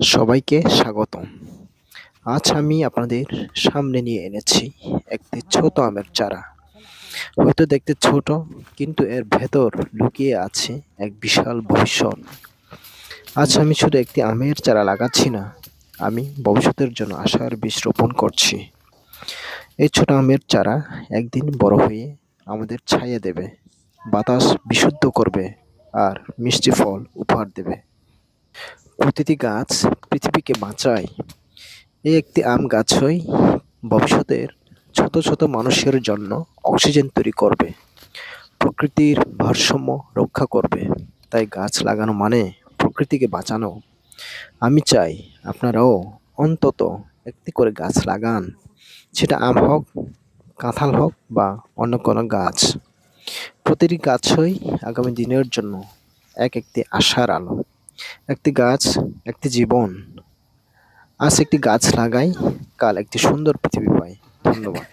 সবাইকে স্বাগতম। আজ আমি আপনাদের সামনে নিয়ে এনেছি একটি ছোট আমের চারা। হয়তো দেখতে ছোট, কিন্তু এর ভেতর লুকিয়ে আছে এক বিশাল ভবিষ্যৎ আজ আমি শুধু একটি আমের চারা লাগাচ্ছি না, আমি ভবিষ্যতের জন্য আশার বীজ রোপণ করছি। এই ছোট আমের চারা একদিন বড় হয়ে আমাদের ছায়া দেবে, বাতাস বিশুদ্ধ করবে আর মিষ্টি ফল উপহার দেবে। প্রতিটি গাছ পৃথিবীকে বাঁচায়। এই একটি আম গাছই ভবিষ্যতের ছোট ছোট মানুষের জন্য অক্সিজেন তৈরি করবে। প্রকৃতির ভারসাম্য রক্ষা করবে। তাই গাছ লাগানো মানে প্রকৃতিকে বাঁচানো। আমি চাই আপনারাও অন্তত একটি করে গাছ লাগান। সেটা আম হোক, কাঁঠাল হোক বা অন্য কোনো গাছ। প্রতিটি গাছই আগামী দিনের জন্য এক একটি আশার আলো। একটি গাছ একটি জীবন। আজ একটি গাছ লাগাই কাল একটি সুন্দর পৃথিবী পাই। ধন্যবাদ।